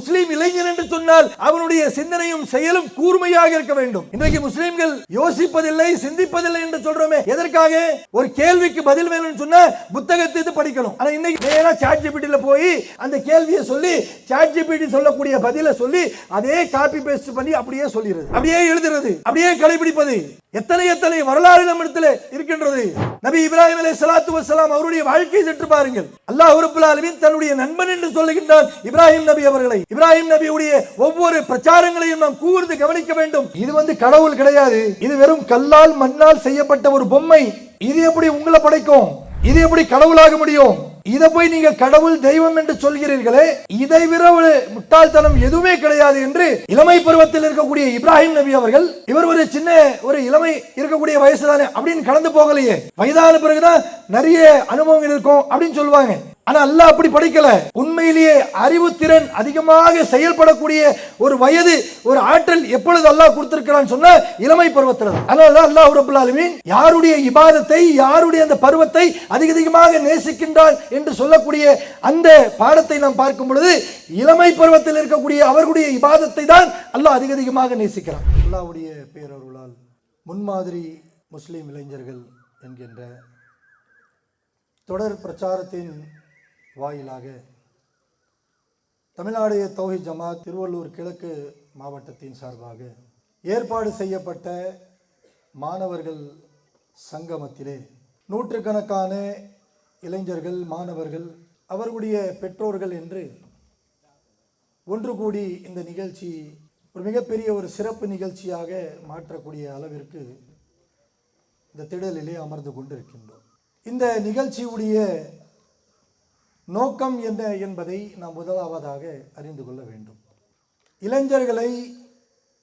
முஸ்லீம் இளைஞர் சொன்னால் அவனுடைய சிந்தனையும் செயலும் கூர்மையாக இருக்க வேண்டும். இன்றைக்கு முஸ்லிம்கள் யோசிப்பதில்லை சிந்திப்பதில்லை என்று சொல்றோமே. எதற்காக? ஒரு கேள்விக்கு பதில் வேணும்னு சொன்னா புத்தகத்தை இது படிக்கணும். ஆனா இன்னைக்கு நேரா சாட் ஜிபிடியில் போய் அந்த கேள்வியை சொல்லி சாட் ஜிபிடி சொல்லக்கூடிய பதிலை சொல்லி அதே காப்பி பேஸ்ட் பண்ணி அப்படியே சொல்லிடுறது. அப்படியே எழுதுறது. அப்படியே கடைபிடிப்பது. எத்தனை எத்தனை வரலாறு நம்மிடத்தில் இருக்கின்றது. நபி இப்ராஹிம் அலை சலாத்து வசலாம் அவருடைய வாழ்க்கையை சற்று பாருங்கள். அல்லாஹ் ரப்புல் ஆலமீன் தன்னுடைய நண்பன் என்று சொல்லுகின்றான் இப்ராஹிம் நபி அவர்களை. இப்ராஹிம் நபியுடைய ஒவ்வொரு பிரச்சாரங்களையும் நாம் கூர்ந்து கவனிக்க வேண்டும். இது வந்து கடவுள் கிடையாது. இது வெறும் கல்லால் மண்ணால் செய்யப்பட்ட ஒரு பொம்மை. இது எப்படி உங்களை படைக்கும்? இது எப்படி கடவுளாக முடியும்? இதை போய் நீங்க கடவுள் தெய்வம் என்று சொல்கிறீர்களே இதை விட ஒரு முட்டாள்தனம் எதுவுமே கிடையாது என்று இளமை பருவத்தில் இருக்கக்கூடிய இப்ராஹிம் நபி அவர்கள் இவர் ஒரு சின்ன ஒரு இளமை இருக்கக்கூடிய வயசு தானே அப்படின்னு கடந்து போகலையே. வயதான பிறகுதான் நிறைய அனுபவங்கள் இருக்கும் அப்படின்னு சொல்லுவாங்க. ஆனா அல்லாஹ் அப்படி படிக்கல. உண்மையிலேயே அறிவுத்திறன் அதிகமாக செயல்படக்கூடிய ஒரு வயது ஒரு ஆற்றல் எப்பொழுது அல்லாஹ் கொடுத்திருக்கிறான்னு சொன்ன இளமை பருவத்தில் அதனால தான் அல்லாஹ் ரபுல் ஆலமீன் யாருடைய இபாதத்தை யாருடைய அந்த பருவத்தை அதிக அதிகமாக நேசிக்கின்றான் என்று சொல்லக்கூடிய அந்த பாடத்தை நாம் பார்க்கும் பொழுது இளமை பருவத்தில் இருக்கக்கூடிய அவர்களுடைய இபாதத்தை தான் அல்லாஹ் அதிக அதிகமாக நேசிக்கிறான். அல்லாவுடைய பேரருளால் முன்மாதிரி முஸ்லீம் இளைஞர்கள் என்கின்ற தொடர் பிரச்சாரத்தின் வாயிலாக. தமிழ்நாடு தௌஹி ஜமாத் திருவள்ளூர் கிழக்கு மாவட்டத்தின் சார்பாக ஏற்பாடு செய்யப்பட்ட மாணவர்கள் சங்கமத்திலே நூற்றுக்கணக்கான இளைஞர்கள் மாணவர்கள் அவர்களுடைய பெற்றோர்கள் என்று ஒன்று கூடி இந்த நிகழ்ச்சி ஒரு மிகப்பெரிய ஒரு சிறப்பு நிகழ்ச்சியாக மாற்றக்கூடிய அளவிற்கு இந்த திடலிலே அமர்ந்து கொண்டிருக்கின்றோம். இந்த நிகழ்ச்சியுடைய நோக்கம் என்ன என்பதை நாம் முதலாவதாக அறிந்து கொள்ள வேண்டும். இளைஞர்களை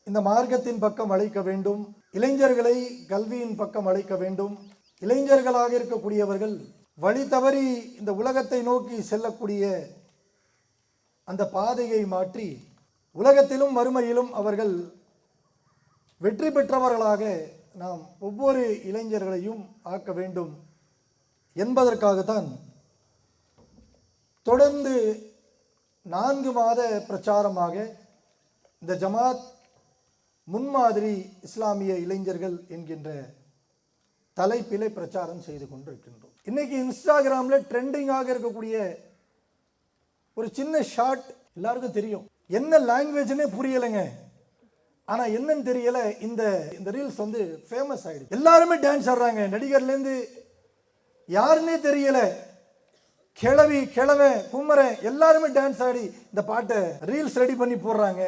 இந்த மார்க்கத்தின் பக்கம் அழைக்க வேண்டும். இளைஞர்களை கல்வியின் பக்கம் அழைக்க வேண்டும். இளைஞர்களாக இருக்கக்கூடியவர்கள் வழி தவறி இந்த உலகத்தை நோக்கி செல்லக்கூடிய அந்த பாதையை மாற்றி உலகத்திலும் மறுமையிலும் அவர்கள் வெற்றி பெற்றவர்களாக நாம் ஒவ்வொரு இளைஞர்களையும் ஆக்க வேண்டும் என்பதற்காகத்தான் தொடர்ந்து நான்கு மாத பிரச்சாரமாக இந்த ஜமாத் முன்மாதிரி இஸ்லாமிய இளைஞர்கள் என்கின்ற தலைப்பிலே பிரச்சாரம் செய்து கொண்டிருக்கின்றோம். இன்றைக்கி இன்ஸ்டாகிராமில் ட்ரெண்டிங்காக இருக்கக்கூடிய ஒரு சின்ன ஷார்ட் எல்லாருக்கும் தெரியும். என்ன லாங்குவேஜ்னே புரியலைங்க. ஆனால் என்னன்னு தெரியலை இந்த இந்த ரீல்ஸ் வந்து ஃபேமஸ் ஆயிடுச்சு எல்லாருமே டான்ஸ் ஆடுறாங்க. நடிகர்லேருந்து யாருன்னே தெரியலை. கிழவி கிழவன் குமரன் எல்லாருமே டான்ஸ் ஆடி இந்த பாட்டை ரீல்ஸ் ரெடி பண்ணி போடுறாங்க.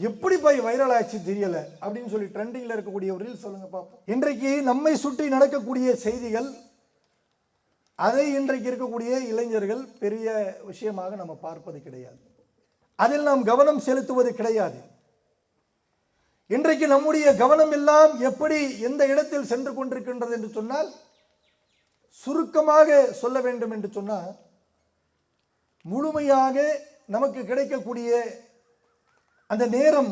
எப்படி போய் வைரல் ஆச்சு தெரியல அப்படின்னு சொல்லி ட்ரெண்டிங்கில் இருக்கக்கூடிய ஒரு ரீல்ஸ் சொல்லுங்க பார்ப்போம். இன்றைக்கு நம்மை சுற்றி நடக்கக்கூடிய செய்திகள் அதை இன்றைக்கு இருக்கக்கூடிய இளைஞர்கள் பெரிய விஷயமாக நம்ம பார்ப்பது கிடையாது. அதில் நாம் கவனம் செலுத்துவது கிடையாது. இன்றைக்கு நம்முடைய கவனம் எல்லாம் எப்படி எந்த இடத்தில் சென்று கொண்டிருக்கின்றது என்று சொன்னால் சுருக்கமாக சொல்ல வேண்டும் என்று சொன்னால் முழுமையாக நமக்கு கிடைக்கக்கூடிய அந்த நேரம்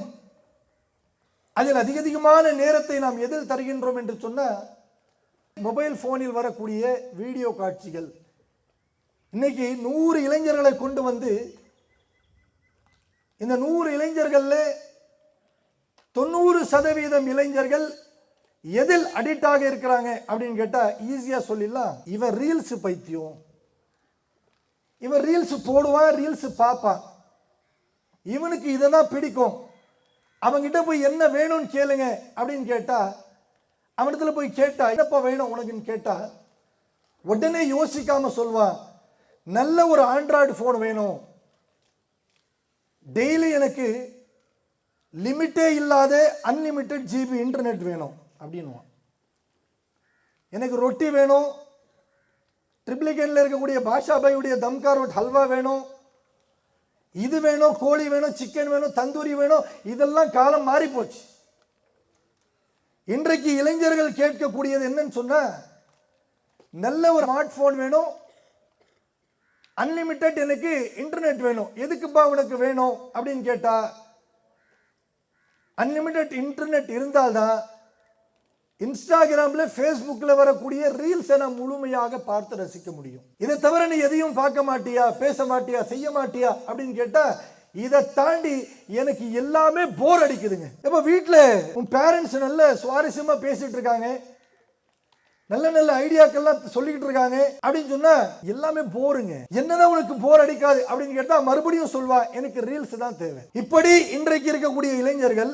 அதில் அதிக அதிகமான நேரத்தை நாம் எதில் தருகின்றோம் என்று சொன்னால் மொபைல் ஃபோனில் வரக்கூடிய வீடியோ காட்சிகள். இன்னைக்கு நூறு இளைஞர்களை கொண்டு வந்து இந்த நூறு இளைஞர்களில் தொண்ணூறு சதவீதம் இளைஞர்கள் எதில் அடிக்ட் ஆக இருக்கிறாங்க அப்படின்னு கேட்டால் ஈஸியாக சொல்லிடலாம். இவன் ரீல்ஸ் பைத்தியம். இவன் ரீல்ஸ் போடுவான் ரீல்ஸ் பார்ப்பான். இவனுக்கு இதை தான் பிடிக்கும். அவன்கிட்ட போய் என்ன வேணும்னு கேளுங்க அப்படின்னு கேட்டால் அவனிடத்துல போய் கேட்டா என்னப்பா வேணும் உனக்குன்னு கேட்டால் உடனே யோசிக்காமல் சொல்வான் நல்ல ஒரு ஆண்ட்ராய்டு ஃபோன் வேணும். டெய்லி எனக்கு லிமிட்டே இல்லாத அன்லிமிட்டெட் ஜிபி இன்டர்நெட் வேணும். அப்படின்னுவான். எனக்கு ரொட்டி வேணும். ட்ரிப்ளிகேனில் இருக்கக்கூடிய பாஷாபாயுடைய தம்கா ரோட் ஹல்வா வேணும். இது வேணும் கோழி வேணும் சிக்கன் வேணும் தந்தூரி வேணும். இதெல்லாம் காலம் மாறி போச்சு இன்றைக்கு இளைஞர்கள் கேட்கக்கூடியது என்னன்னு சொன்ன நல்ல ஒரு ஸ்மார்ட் ஃபோன் வேணும். அன்லிமிட்டெட் எனக்கு இன்டர்நெட் வேணும். எதுக்குப்பா உனக்கு வேணும் அப்படின்னு கேட்டா அன்லிமிட்டெட் இன்டர்நெட் இருந்தால்தான் இன்ஸ்டாகிராமில் ஃபேஸ்புக்கில் வரக்கூடிய ரீல்ஸை நான் முழுமையாக பார்த்து ரசிக்க முடியும். இதை தவிர நீ எதையும் பார்க்க மாட்டியா பேச மாட்டியா செய்ய மாட்டியா அப்படின்னு கேட்டால் இதை தாண்டி எனக்கு எல்லாமே போர் அடிக்குதுங்க. இப்போ வீட்டில் உன் பேரண்ட்ஸ் நல்ல சுவாரஸ்யமாக பேசிகிட்டு இருக்காங்க. நல்ல நல்ல ஐடியாக்கள்லாம் சொல்லிக்கிட்டு இருக்காங்க அப்படின்னு சொன்னா எல்லாமே போருங்க என்னதான் உனக்கு போர் அடிக்காது அப்படின்னு கேட்டா மறுபடியும் சொல்வா எனக்கு ரீல்ஸ் தான் தேவை. இப்படி இன்றைக்கு இருக்கக்கூடிய இளைஞர்கள்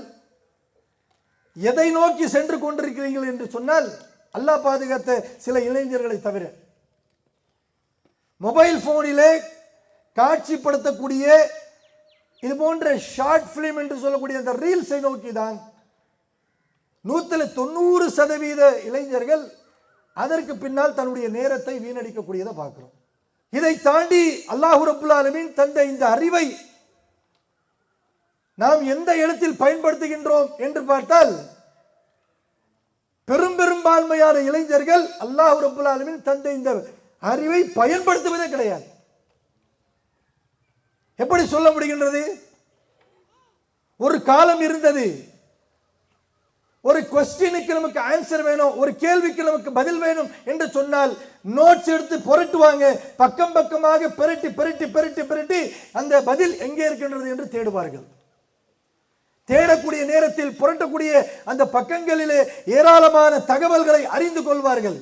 எதை நோக்கி சென்று கொண்டிருக்கிறீர்கள் என்று சொன்னால் அல்லாஹ் பாதுகாத்த சில இளைஞர்களை தவிர. மொபைல் போனிலே காட்சிப்படுத்தக்கூடிய இது போன்ற ஷார்ட் பிலிம் என்று சொல்லக்கூடிய அந்த ரீல்ஸை நோக்கி தான் நூற்றில் தொண்ணூறு சதவீத இளைஞர்கள் அதற்கு பின்னால் தன்னுடைய நேரத்தை வீணடிக்கக்கூடியதை பார்க்குறோம். இதை தாண்டி அல்லாஹு ரப்புல் தந்த இந்த அறிவை நாம் எந்த இடத்தில் பயன்படுத்துகின்றோம் என்று பார்த்தால் பெரும் பெரும்பான்மையான இளைஞர்கள் அல்லாஹ் ரபுல் ஆலமின் தந்தை இந்த அறிவை பயன்படுத்துவதே கிடையாது. எப்படி சொல்ல முடிகின்றது? ஒரு காலம் இருந்தது. ஒரு கொஸ்டினுக்கு நமக்கு ஆன்சர் வேணும் ஒரு கேள்விக்கு நமக்கு பதில் வேணும் என்று சொன்னால் நோட்ஸ் எடுத்து புரட்டுவாங்க. பக்கம் பக்கமாக பிரட்டி பிரட்டி பிரட்டி பிரட்டி அந்த பதில் எங்கே இருக்கின்றது என்று தேடுவார்கள். தேடக்கூடிய நேரத்தில் புரட்டக்கூடிய அந்த பக்கங்களிலே ஏராளமான தகவல்களை அறிந்து கொள்வார்கள்.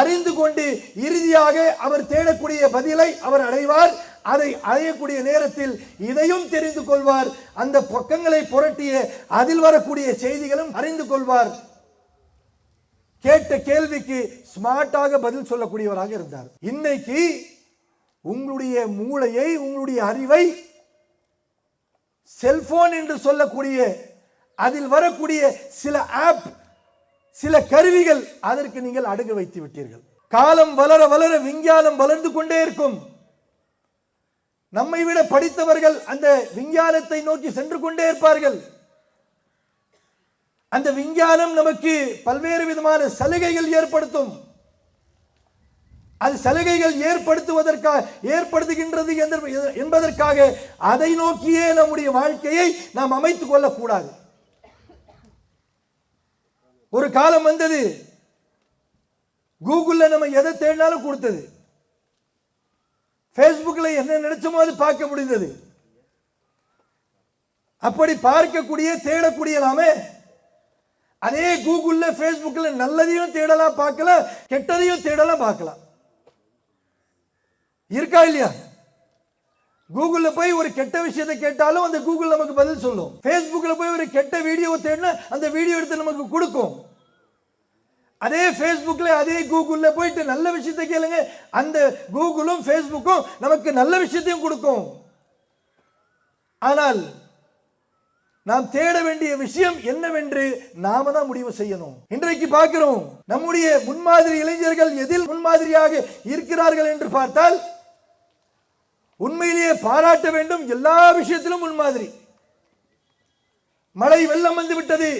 அறிந்து கொண்டு இறுதியாக அவர் தேடக்கூடிய பதிலை அவர் அடைவார். அதை அடையக்கூடிய நேரத்தில் இதையும் தெரிந்து கொள்வார். அந்த பக்கங்களை புரட்டிய அதில் வரக்கூடிய செய்திகளும் அறிந்து கொள்வார். கேட்ட கேள்விக்கு ஸ்மார்ட்டாக பதில் சொல்லக்கூடியவராக இருந்தார். இன்னைக்கு உங்களுடைய மூளையை உங்களுடைய அறிவை செல்போன் என்று சொல்லக்கூடிய அதில் வரக்கூடிய சில ஆப் சில கருவிகள் அதற்கு நீங்கள் அடகு வைத்து விட்டீர்கள். காலம் வளர வளர விஞ்ஞானம் வளர்ந்து கொண்டே இருக்கும். நம்மை விட படித்தவர்கள் அந்த விஞ்ஞானத்தை நோக்கி சென்று கொண்டே இருப்பார்கள். அந்த விஞ்ஞானம் நமக்கு பல்வேறு விதமான சலுகைகள் ஏற்படுத்தும். அது சலுகைகள் ஏற்படுத்துவதற்காக ஏற்படுத்துகின்றது என்ற- என்பதற்காக அதை நோக்கியே நம்முடைய வாழ்க்கையை நாம் அமைத்துக் கொள்ளக்கூடாது. ஒரு காலம் வந்தது. கூகுளில் நம்ம எதை தேடினாலும் கொடுத்தது. ஃபேஸ்புக்கில் என்ன நினைச்சோமோ அது பார்க்க முடிந்தது. அப்படி பார்க்கக்கூடிய தேடக்கூடியலாமே அதே கூகுளில் ஃபேஸ்புக்கில் நல்லதையும் தேடலாம் பார்க்கலாம் கெட்டதையும் தேடலாம் பார்க்கலாம். இருக்கா இல்லையா? கூகுளில் போய் ஒரு கெட்ட விஷயத்தை கேட்டாலும் அந்த கூகுள் நமக்கு பதில் சொல்லும். ஃபேஸ்புக்கில் போய் ஒரு கெட்ட வீடியோ தேடினா அந்த வீடியோ எடுத்து நமக்கு கொடுக்கும். அதே ஃபேஸ்புக்கில் அதே கூகுளில் போயிட்டு நல்ல விஷயத்தை கேளுங்க. அந்த கூகுளும் ஃபேஸ்புக்கும் நமக்கு நல்ல விஷயத்தையும் கொடுக்கும். ஆனால் நாம் தேட வேண்டிய விஷயம் என்னவென்று நாம தான் முடிவு செய்யணும். இன்றைக்கு பார்க்கிறோம் நம்முடைய முன்மாதிரி இளைஞர்கள் எதில் முன்மாதிரியாக இருக்கிறார்கள் என்று பார்த்தால் உண்மையிலேயே பாராட்ட வேண்டும் எல்லா விஷயத்திலும் முன்மாதிரி மழை வெள்ளம் வந்து விட்டது.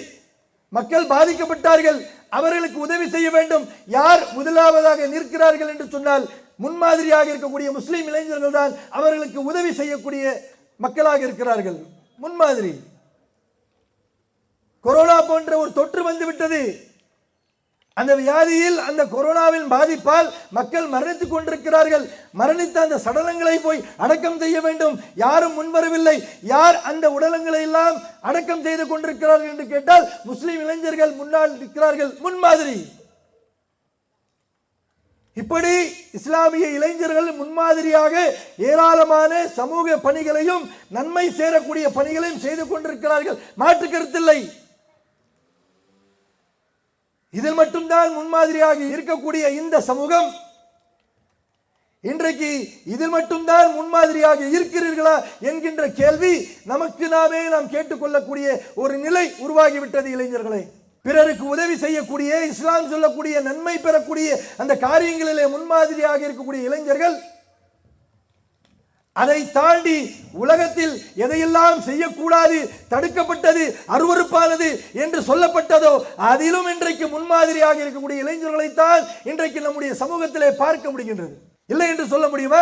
மக்கள் பாதிக்கப்பட்டார்கள். அவர்களுக்கு உதவி செய்ய வேண்டும். யார் முதலாவதாக நிற்கிறார்கள் என்று சொன்னால் முன்மாதிரியாக இருக்கக்கூடிய முஸ்லீம் இளைஞர்கள் தான் அவர்களுக்கு உதவி செய்யக்கூடிய மக்களாக இருக்கிறார்கள். முன்மாதிரி. கொரோனா போன்ற ஒரு தொற்று வந்து விட்டது. அந்த வியாதியில் அந்த கொரோனாவின் பாதிப்பால் மக்கள் மரணித்துக் கொண்டிருக்கிறார்கள். மரணித்த அந்த சடலங்களை போய் அடக்கம் செய்ய வேண்டும். யாரும் முன்வரவில்லை யார் அந்த உடலங்களை எல்லாம் அடக்கம் செய்து கொண்டிருக்கிறார்கள் என்று கேட்டால் முஸ்லிம் இளைஞர்கள் முன்னால் இருக்கிறார்கள் முன்மாதிரி இப்படி இஸ்லாமிய இளைஞர்கள் முன்மாதிரியாக ஏராளமான சமூக பணிகளையும் நன்மை சேரக்கூடிய பணிகளையும் செய்து கொண்டிருக்கிறார்கள். மாற்று கருத்தில்லை. இதில் மட்டும்தான் முன்மாதிரியாக இருக்கக்கூடிய இந்த சமூகம். இன்றைக்கு இதில் மட்டும்தான் முன்மாதிரியாக இருக்கிறீர்களா என்கின்ற கேள்வி நமக்கு நாமே நாம் கேட்டுக்கொள்ளக்கூடிய ஒரு நிலை உருவாகிவிட்டது இளைஞர்களே. பிறருக்கு உதவி செய்யக்கூடிய இஸ்லாம் சொல்லக்கூடிய நன்மை பெறக்கூடிய அந்த காரியங்களிலே முன்மாதிரியாக இருக்கக்கூடிய இளைஞர்கள் அதை தாண்டி உலகத்தில் எதையெல்லாம் செய்யக்கூடாது தடுக்கப்பட்டது அருவருப்பானது என்று சொல்லப்பட்டதோ அதிலும் இன்றைக்கு முன்மாதிரியாக இருக்கக்கூடிய இளைஞர்களைத்தான் இன்றைக்கு நம்முடைய சமூகத்திலே பார்க்க முடிகின்றது. இல்லை என்று சொல்ல முடியுமா?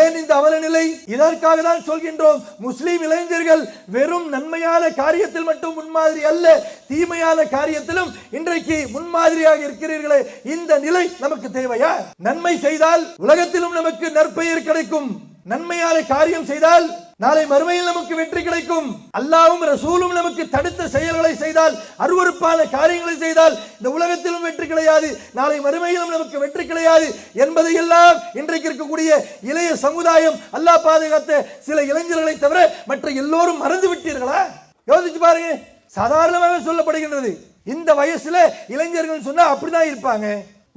ஏன் இந்த அவலநிலை? இதற்காக தான் சொல்கின்றோம். முஸ்லீம் இளைஞர்கள் வெறும் நன்மையான காரியத்தில் மட்டும் முன்மாதிரி அல்ல தீமையான காரியத்திலும் இன்றைக்கு முன்மாதிரியாக இருக்கிறீர்களே இந்த நிலை நமக்கு தேவையா? நன்மை செய்தால் உலகத்திலும் நமக்கு நற்பெயர் கிடைக்கும். நன்மையாலே காரியம் செய்தால் நாளை மறுமையில் நமக்கு வெற்றி கிடைக்கும். அல்லாவும் ரசூலும் நமக்கு தடுத்த செயல்களை செய்தால் அருவறுப்பான காரியங்களை செய்தால் இந்த உலகத்திலும் வெற்றி கிடையாது. நாளை மறுமையிலும் நமக்கு வெற்றி கிடையாது என்பதையெல்லாம் இன்றைக்கு இருக்கக்கூடிய இளைய சமுதாயம் அல்லாஹ் பாதுகாத்த சில இளைஞர்களை தவிர மற்ற எல்லோரும் மறந்து விட்டீர்களா? யோசிச்சு பாருங்க. சாதாரணமாக சொல்லப்படுகின்றது. இந்த வயசுல இளைஞர்கள் சொன்னா அப்படிதான் இருப்பாங்க.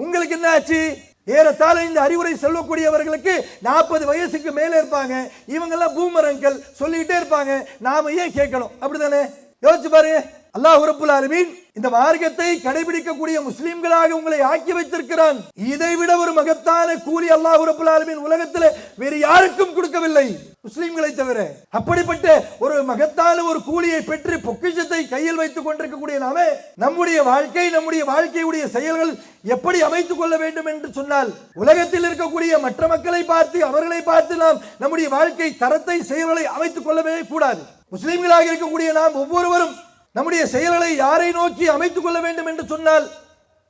உங்களுக்கு என்ன ஆச்சு? ஏறத்தாழ இந்த அறிவுரை சொல்லக்கூடியவர்களுக்கு நாற்பது வயசுக்கு மேலே இருப்பாங்க. இவங்கெல்லாம் பூமரங்கள் சொல்லிக்கிட்டே இருப்பாங்க. நாம ஏன் கேட்கணும்? அப்படிதானே யோசிச்சு பாருங்க அல்லாஹ் ரப்புல் ஆலமீன் இந்த மார்க்கத்தை கடைபிடிக்கக்கூடிய முஸ்லிம்களாக உங்களை ஆக்கி வைத்திருக்கிறான். இதை விட ஒரு மகத்தான கூலி அல்லாஹ் ரப்புல் ஆலமீன் உலகத்தில் வேறு யாருக்கும் கொடுக்கவில்லை. முஸ்லிம்களை தவிர அப்படிப்பட்ட ஒரு மகத்தான ஒரு கூலியை பெற்று பொக்கிஷத்தை கையில் வைத்துக் கொண்டிருக்கக்கூடிய நாம நம்முடைய வாழ்க்கை நம்முடைய வாழ்க்கையுடைய செயல்கள் எப்படி அமைத்துக் கொள்ள வேண்டும் என்று சொன்னால் உலகத்தில் இருக்கக்கூடிய மற்ற மக்களை பார்த்து அவர்களை பார்த்து நாம் நம்முடைய வாழ்க்கை தரத்தை செயல்களை அமைத்துக் கொள்ளவே கூடாது. முஸ்லிம்களாக இருக்கக்கூடிய நாம் ஒவ்வொருவரும் நம்முடைய செயல்களை யாரை நோக்கி அமைத்துக் கொள்ள வேண்டும் என்று சொன்னால்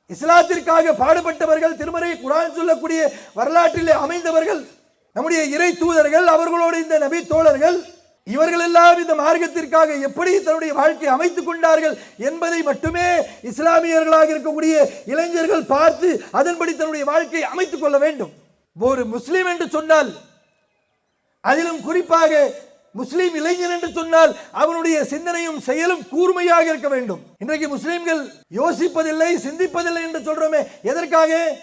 இஸ்லாத்திற்காக பாடுபட்டவர்கள் திருமறை குரான் சொல்லக்கூடிய வரலாற்றிலே அமைந்தவர்கள் நம்முடைய இறை தூதர்கள் அவர்களோடு இந்த நபி தோழர்கள் இவர்கள் எல்லாம் இந்த மார்க்கத்திற்காக எப்படி தன்னுடைய வாழ்க்கையை அமைத்துக் கொண்டார்கள் என்பதை மட்டுமே இஸ்லாமியர்களாக இருக்கக்கூடிய இளைஞர்கள் பார்த்து அதன்படி தன்னுடைய வாழ்க்கையை அமைத்துக் கொள்ள வேண்டும். ஒரு முஸ்லீம் என்று சொன்னால் அதிலும் குறிப்பாக முஸ்லீம் இளைஞன் என்று சொன்னால் அவனுடைய சிந்தனையும் செயலும் கூர்மையாக இருக்க வேண்டும். இன்றைக்கு முஸ்லீம்கள் யோசிப்பதில்லை சிந்திப்பதில்லை என்று சொல்றோமே எதற்காக?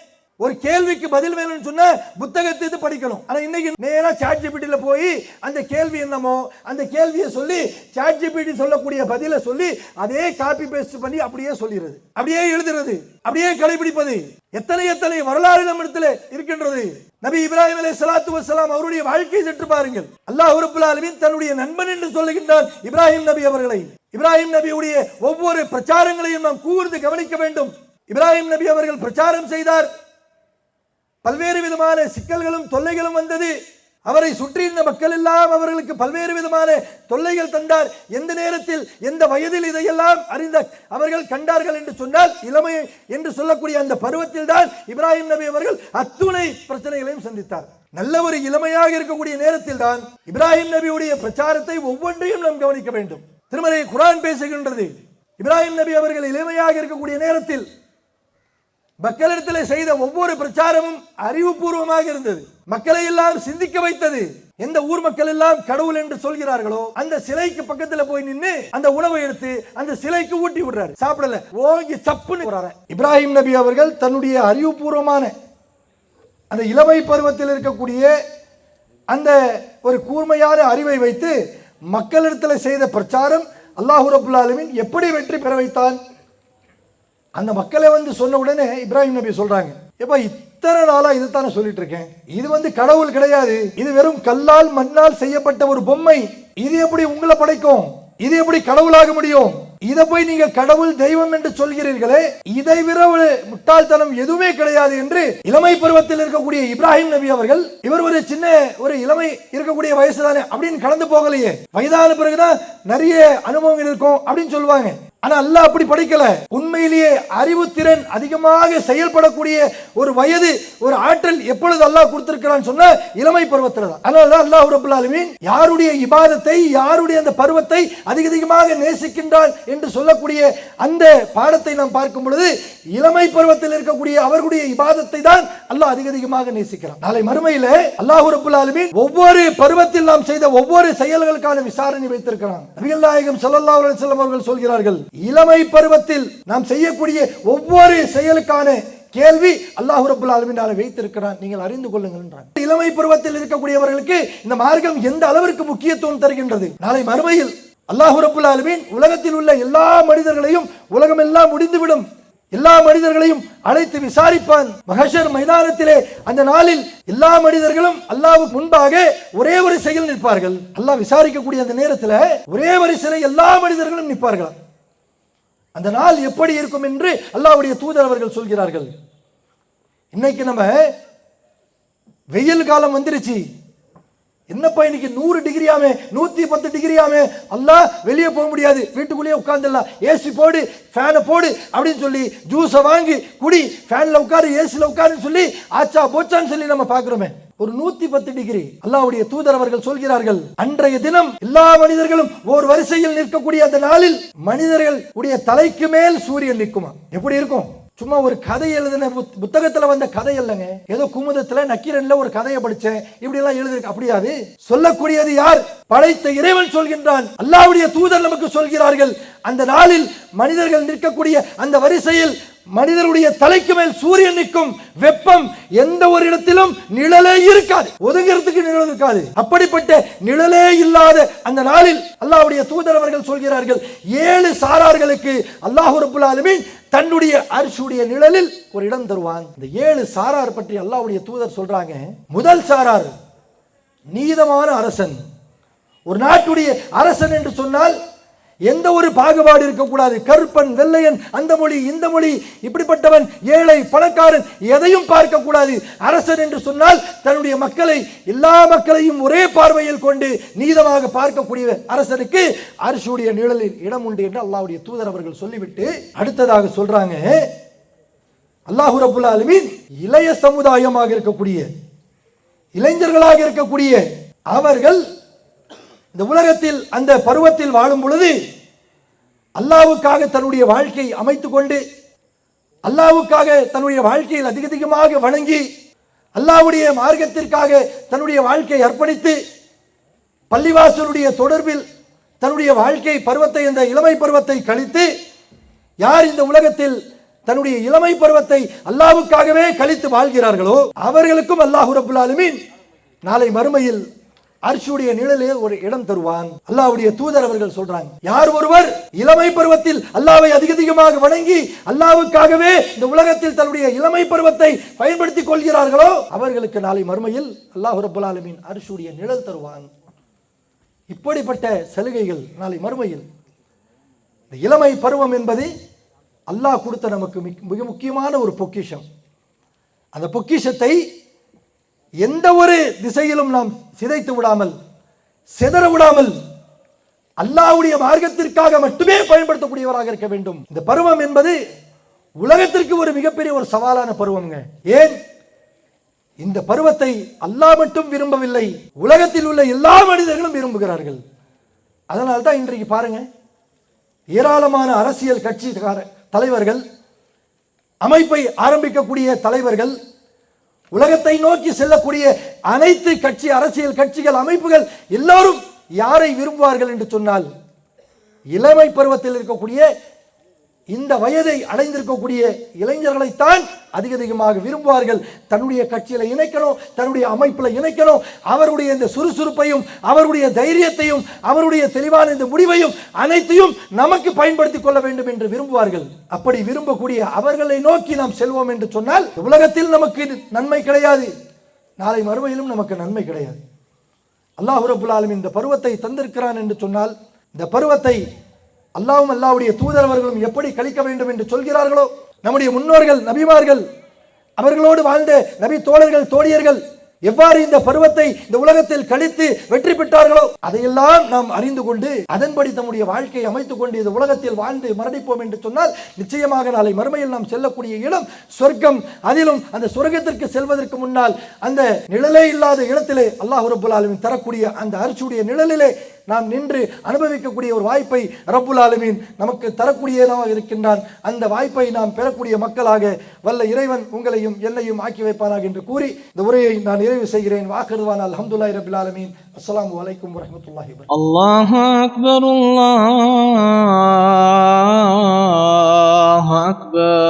ஒரு கேள்விக்கு பதில் வேணும்னு சொன்ன புத்தகத்தை இது படிக்கணும். ஆனால் இன்னைக்கு நேராக சாட் ஜிபிடியில் போய் அந்த கேள்வி என்னமோ அந்த கேள்வியை சொல்லி சாட் ஜிபிடி சொல்லக்கூடிய பதிலை சொல்லி அதே காப்பி பேஸ்ட் பண்ணி அப்படியே சொல்லிடுறது. அப்படியே எழுதுறது. அப்படியே கடைபிடிப்பது. எத்தனை எத்தனை வரலாறு நம்மிடத்தில் இருக்கின்றது. நபி இப்ராஹிம் அலை சலாத்து வசலாம் அவருடைய வாழ்க்கையை சற்று பாருங்கள். அல்லாஹ் ரப்புல் ஆலமீன் தன்னுடைய நண்பன் என்று சொல்லுகின்றான் இப்ராஹிம் நபி அவர்களை. இப்ராஹிம் நபியுடைய ஒவ்வொரு பிரச்சாரங்களையும் நாம் கூர்ந்து கவனிக்க வேண்டும். இப்ராஹிம் நபி அவர்கள் பிரச்சாரம் செய்தார். பல்வேறு விதமான சிக்கல்களும் தொல்லைகளும் வந்தது. அவரை சுற்றியிருந்த மக்கள் எல்லாம் அவர்களுக்கு பல்வேறு விதமான தொல்லைகள் தந்தார். எந்த நேரத்தில் எந்த வயதில் இதையெல்லாம் அறிந்த அவர்கள் கண்டார்கள் என்று சொன்னால் இளமை என்று சொல்லக்கூடிய அந்த பருவத்தில் தான் இப்ராஹிம் நபி அவர்கள் அத்துணை பிரச்சனைகளையும் சந்தித்தார். நல்ல ஒரு இளமையாக இருக்கக்கூடிய நேரத்தில் தான் இப்ராஹிம் நபியுடைய பிரச்சாரத்தை ஒவ்வொன்றையும் நாம் கவனிக்க வேண்டும். திருமலை குரான் பேசுகின்றது. இப்ராஹிம் நபி அவர்கள் இளமையாக இருக்கக்கூடிய நேரத்தில் மக்களிடத்தில் செய்த ஒவ்வொரு பிரச்சாரமும் அறிவுபூர்வமாக இருந்தது. மக்களை எல்லாம் சிந்திக்க வைத்தது. எந்த ஊர் மக்கள் எல்லாம் கடவுள் என்று சொல்கிறார்களோ அந்த சிலைக்கு பக்கத்துல போய் நின்று அந்த உணவை எடுத்து அந்த சிலைக்கு ஊட்டி விடுறாரு. சாப்பிடல. ஓங்கி சப்புன்னு வர்றாரு. இப்ராஹிம் நபி அவர்கள் தன்னுடைய அறிவுபூர்வமான அந்த இளமை பருவத்தில் இருக்கக்கூடிய அந்த ஒரு கூர்மையான அறிவை வைத்து மக்களிடத்தில் செய்த பிரச்சாரம் அல்லாஹு ரபுல் எப்படி வெற்றி பெற வைத்தான் அந்த மக்களை வந்து சொன்ன உடனே இப்ராஹிம் நபி சொல்றாங்க எப்போ இத்தனை நாளா இதுதானே சொல்லிட்டு இருக்கேன் இது வந்து கடவுள் கிடையாது. இது வெறும் கல்லால் மண்ணால் செய்யப்பட்ட ஒரு பொம்மை. இது எப்படி உங்களை படைக்கும்? இது எப்படி கடவுளாக முடியும்? இதை போய் நீங்க கடவுள் தெய்வம் என்று சொல்கிறீர்களே இதை விட ஒரு முட்டாள்தனம் எதுவுமே கிடையாது என்று இளமை பருவத்தில் இருக்கக்கூடிய இப்ராஹிம் நபி அவர்கள் இவர் ஒரு சின்ன ஒரு இளமை இருக்கக்கூடிய வயசு தானே அப்படின்னு கடந்து போகலையே. வயதான பிறகுதான் நிறைய அனுபவங்கள் இருக்கும் அப்படின்னு சொல்லுவாங்க. ஆனா அல்லாஹ் அப்படி படிக்கல. உண்மையிலேயே அறிவு திறன் அதிகமாக செயல்படக்கூடிய ஒரு வயது ஒரு ஆற்றல் எப்பொழுது அல்லாஹ் கொடுத்திருக்கிறான்னு சொன்ன இளமை பருவத்தில் தான். அதனால தான் அல்லாஹ் ரபுல் ஆலமீன் யாருடைய இபாதத்தை யாருடைய அந்த பருவத்தை அதிக அதிகமாக நேசிக்கின்றான் என்று சொல்லக்கூடிய அந்த பாடத்தை நாம் பார்க்கும் பொழுது இளமை பருவத்தில் இருக்கக்கூடிய அவர்களுடைய இபாதத்தை தான் அல்லாஹ் அதிக அதிகமாக நேசிக்கிறான். நாளை மறுமையில அல்லாஹ் ரபுல் ஆலமீன் ஒவ்வொரு பருவத்தில் நாம் செய்த ஒவ்வொரு செயல்களுக்கான விசாரணை வைத்திருக்கிறான் நபிகள் நாயகம் சல்லா அலைஹி அவர்கள் சொல்கிறார்கள் இளமை பருவத்தில் நாம் செய்யக்கூடிய ஒவ்வொரு செயலுக்கான கேள்வி அல்லாஹ் ரபுல் ஆலமீனால வைத்திருக்கிறான். நீங்கள் அறிந்து கொள்ளுங்கள் என்றான். இளமை பருவத்தில் இருக்கக்கூடியவர்களுக்கு இந்த மார்க்கம் எந்த அளவிற்கு முக்கியத்துவம் தருகின்றது? நாளை மறுமையில் அல்லாஹ் ரபுல் ஆலமீன் உலகத்தில் உள்ள எல்லா மனிதர்களையும் உலகம் எல்லாம் முடிந்துவிடும். எல்லா மனிதர்களையும் அழைத்து விசாரிப்பான். மகஷர் மைதானத்திலே அந்த நாளில் எல்லா மனிதர்களும் அல்லாவுக்கு முன்பாக ஒரே ஒரு செயல் நிற்பார்கள். அல்லாஹ் விசாரிக்கக்கூடிய அந்த நேரத்தில் ஒரே ஒரு சிலை எல்லா மனிதர்களும் நிற்பார்கள் அந்த நாள் எப்படி இருக்கும் என்று அல்லாவுடைய தூதர் அவர்கள் சொல்கிறார்கள். இன்னைக்கு நம்ம வெயில் காலம் வந்துருச்சு. என்னப்பா இன்னைக்கு நூறு டிகிரியாமே நூற்றி பத்து டிகிரியாமே? அல்லா வெளியே போக முடியாது. வீட்டுக்குள்ளேயே உட்காந்துடலாம் ஏசி போடு ஃபேனை போடு அப்படின்னு சொல்லி ஜூஸை வாங்கி குடி ஃபேனில் உட்காரு ஏசியில் உட்காருன்னு சொல்லி ஆச்சா போச்சான்னு சொல்லி நம்ம பார்க்குறோமே. ஒரு நூத்தி பத்து டிகிரி. அல்லாவுடைய தூதர் அவர்கள் சொல்கிறார்கள் அன்றைய தினம் எல்லா மனிதர்களும் ஒரு வரிசையில் நிற்கக்கூடிய அந்த நாளில் மனிதர்கள் உடைய தலைக்கு மேல் சூரியன் நிற்குமா? எப்படி இருக்கும்? சும்மா ஒரு கதை எழுதின புத்- புத்தகத்துல வந்த கதை இல்லைங்க. ஏதோ குமுதத்துல நக்கீரன்ல ஒரு கதையை படிச்சேன் இப்படி எல்லாம் எழுதிருக்கு அப்படியாது. சொல்லக்கூடியது யார்? படைத்த இறைவன் சொல்கின்றான். அல்லாவுடைய தூதர் நமக்கு சொல்கிறார்கள். அந்த நாளில் மனிதர்கள் நிற்கக்கூடிய அந்த வரிசையில் மனிதருடைய தலைக்கு மேல் சூரியன் நிற்கும் வெப்பம் எந்த ஒரு இடத்திலும் நிழலே இருக்காது. ஒதுங்கிறதுக்கு நிழல் இருக்காது. அப்படிப்பட்ட நிழலே இல்லாத அந்த நாளில் அல்லாவுடைய தூதர் அவர்கள் சொல்கிறார்கள் ஏழு சாரார்களுக்கு அல்லாஹ் ரப்புல் ஆலமீன் தன்னுடைய அரிசுடைய நிழலில் ஒரு இடம் தருவான். இந்த ஏழு சாரார் பற்றி அல்லாஹ்வுடைய தூதர் சொல்றாங்க முதல் சாரார் நீதமான அரசன். ஒரு நாட்டுடைய அரசன் என்று சொன்னால் எந்த ஒரு பாகுபாடு இருக்கக்கூடாது. கருப்பன் வெள்ளையன் அந்த மொழி இந்த மொழி இப்படிப்பட்டவன் ஏழை பணக்காரன் எதையும் பார்க்கக்கூடாது. அரசன் என்று சொன்னால் தன்னுடைய மக்களை எல்லா மக்களையும் ஒரே பார்வையில் கொண்டு நீதமாக பார்க்கக்கூடிய அரசனுக்கு அரசுடைய நிழலில் இடம் உண்டு என்று அல்லாவுடைய தூதர் அவர்கள் சொல்லிவிட்டு அடுத்ததாக சொல்றாங்க. அல்லாஹு ரபுல் இளைய சமுதாயமாக இருக்கக்கூடிய இளைஞர்களாக இருக்கக்கூடிய அவர்கள் இந்த உலகத்தில் அந்த பருவத்தில் வாழும் பொழுது அல்லாவுக்காக தன்னுடைய வாழ்க்கையை அமைத்து கொண்டு அல்லாவுக்காக தன்னுடைய வாழ்க்கையில் அதிக அதிகமாக வணங்கி அல்லாவுடைய மார்க்கத்திற்காக தன்னுடைய வாழ்க்கையை அர்ப்பணித்து பள்ளிவாசலுடைய தொடர்பில் தன்னுடைய வாழ்க்கை பருவத்தை அந்த இளமை பருவத்தை கழித்து யார் இந்த உலகத்தில் தன்னுடைய இளமை பருவத்தை அல்லாவுக்காகவே கழித்து வாழ்கிறார்களோ அவர்களுக்கும் அல்லாஹு ரபுல்லாலுமின் நாளை மறுமையில் அரிசியுடைய நிழலே ஒரு இடம் தருவான். அல்லாவுடைய தூதர் அவர்கள் சொல்றாங்க யார் ஒருவர் இளமை பருவத்தில் அல்லாவை அதிக அதிகமாக வணங்கி அல்லாவுக்காகவே இந்த உலகத்தில் தன்னுடைய இளமை பருவத்தை பயன்படுத்திக் கொள்கிறார்களோ அவர்களுக்கு நாளை மறுமையில் அல்லாஹ் ரபுல் ஆலமீன் அரிசியுடைய நிழல் தருவான். இப்படிப்பட்ட சலுகைகள் நாளை மறுமையில். இந்த இளமை பருவம் என்பது அல்லாஹ் கொடுத்த நமக்கு மிக்- மிக முக்கியமான ஒரு பொக்கிஷம். அந்த பொக்கிஷத்தை எந்த ஒரு திசையிலும் நாம் சிதைத்து விடாமல் சிதற விடாமல் அல்லாவுடைய மார்க்கத்திற்காக மட்டுமே பயன்படுத்தக்கூடியவராக இருக்க வேண்டும். இந்த பருவம் என்பது உலகத்திற்கு ஒரு மிகப்பெரிய ஒரு சவாலான பருவம்ங்க. ஏன்? இந்த பருவத்தை அல்லாஹ் மட்டும் விரும்பவில்லை உலகத்தில் உள்ள எல்லா மனிதர்களும் விரும்புகிறார்கள். அதனால் தான் இன்றைக்கு பாருங்க ஏராளமான அரசியல் கட்சி தலைவர்கள் அமைப்பை ஆரம்பிக்கக்கூடிய தலைவர்கள் உலகத்தை நோக்கி செல்லக்கூடிய அனைத்து கட்சி அரசியல் கட்சிகள் அமைப்புகள் எல்லாரும் யாரை விரும்புவார்கள் என்று சொன்னால் இளமை பருவத்தில் இருக்கக்கூடிய இந்த வயதை அடைந்திருக்கக்கூடிய இளைஞர்களைத்தான் அதிக அதிகமாக விரும்புவார்கள். தன்னுடைய கட்சியில் இணைக்கணும் தன்னுடைய அமைப்பில் இணைக்கணும். அவருடைய இந்த சுறுசுறுப்பையும் அவருடைய தைரியத்தையும் அவருடைய தெளிவான இந்த முடிவையும் அனைத்தையும் நமக்கு பயன்படுத்திக் கொள்ள வேண்டும் என்று விரும்புவார்கள். அப்படி விரும்பக்கூடிய அவர்களை நோக்கி நாம் செல்வோம் என்று சொன்னால் உலகத்தில் நமக்கு நன்மை கிடையாது. நாளை மறுமையிலும் நமக்கு நன்மை கிடையாது. அல்லாஹ் இந்த பருவத்தை தந்திருக்கிறான் என்று சொன்னால் இந்த பருவத்தை அல்லாவும் அல்லாவுடைய தூதரவர்களும் எப்படி கழிக்க வேண்டும் என்று சொல்கிறார்களோ நம்முடைய முன்னோர்கள் நபிமார்கள் அவர்களோடு வாழ்ந்த நபி தோழர்கள் தோழியர்கள் எவ்வாறு இந்த பருவத்தை இந்த உலகத்தில் கழித்து வெற்றி பெற்றார்களோ அதையெல்லாம் நாம் அறிந்து கொண்டு அதன்படி தம்முடைய வாழ்க்கையை அமைத்துக் கொண்டு இந்த உலகத்தில் வாழ்ந்து மரணிப்போம் என்று சொன்னால் நிச்சயமாக நாளை மறுமையில் நாம் செல்லக்கூடிய இடம் சொர்க்கம். அதிலும் அந்த சொர்க்கத்திற்கு செல்வதற்கு முன்னால் அந்த நிழலே இல்லாத இடத்திலே அல்லாஹ் ரபுல் ஆலமின் தரக்கூடிய அந்த அரிசியுடைய நிழலிலே நாம் நின்று அனுபவிக்கக்கூடிய ஒரு வாய்ப்பை ரப்புல் ஆலமீன் நமக்கு தரக்கூடியதாக இருக்கின்றான். அந்த வாய்ப்பை நாம் பெறக்கூடிய மக்களாக வல்ல இறைவன் உங்களையும் என்னையும் ஆக்கி வைப்பானாக என்று கூறி இந்த உரையை நான் நிறைவு செய்கிறேன் வாக்குறுதுவான الحمد لله رب العالمين. السلام عليكم ورحمة الله وبركاته. الله أكبر الله أكبر.